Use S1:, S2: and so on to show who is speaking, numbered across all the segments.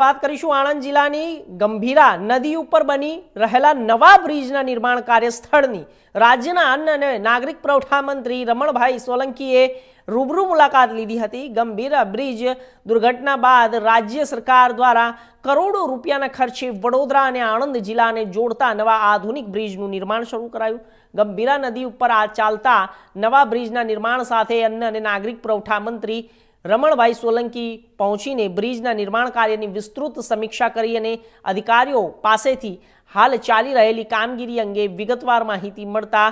S1: વાત કરીશું આણંદ જિલ્લાની ગંભીરા નદી ઉપર બની રહેલા નવા બ્રિજના નિર્માણ કાર્ય સ્થળની. રાજ્યના અન્ન અને નાગરિક પુરવઠા મંત્રી રમણભાઈ સોલંકીએ રૂબરૂ મુલાકાત લીધી હતી. ગંભીરા બ્રિજ દુર્ઘટના બાદ રાજ્ય સરકાર દ્વારા કરોડો રૂપિયાના ખર્ચે વડોદરા અને આણંદ જિલ્લાને જોડતા નવા આધુનિક બ્રિજનું નિર્માણ શરૂ કરાયું. ગંભીરા નદી ઉપર આ ચાલતા નવા બ્રિજના નિર્માણ સાથે અન્ન અને નાગરિક પુરવઠા મંત્રી રમણભાઈ સોલંકી પહોંચીને બ્રિજના નિર્માણ કાર્યની વિસ્તૃત સમીક્ષા કરી અને અધિકારીઓ પાસેથી હાલ ચાલી રહેલી કામગીરી અંગે વિગતવાર માહિતી મળતા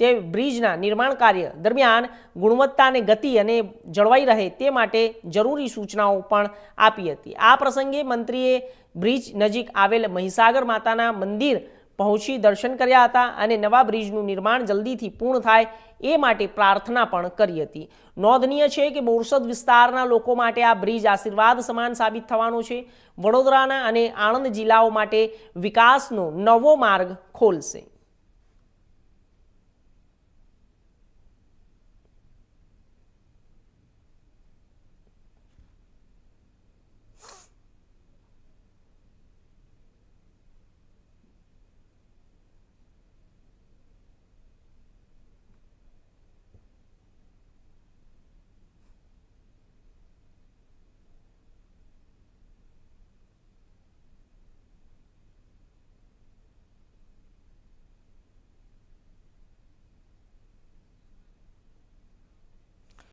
S1: તે બ્રિજના નિર્માણ કાર્ય દરમિયાન ગુણવત્તાને ગતિ અને જળવાઈ રહે તે માટે જરૂરી સૂચનાઓ પણ આપી હતી. આ પ્રસંગે મંત્રીએ બ્રિજ નજીક આવેલ મહીસાગર માતાના મંદિર પહોંચી દર્શન કર્યા હતા અને નવા બ્રિજનું નિર્માણ જલ્દીથી પૂર્ણ થાય એ માટે પ્રાર્થના પણ કરી હતી. નોંધનીય છે કે બોરસદ વિસ્તારના લોકો માટે આ બ્રિજ આશીર્વાદ સમાન સાબિત થવાનો છે. વડોદરાના અને આણંદ જિલ્લાઓ માટે વિકાસનો નવો માર્ગ ખોલશે.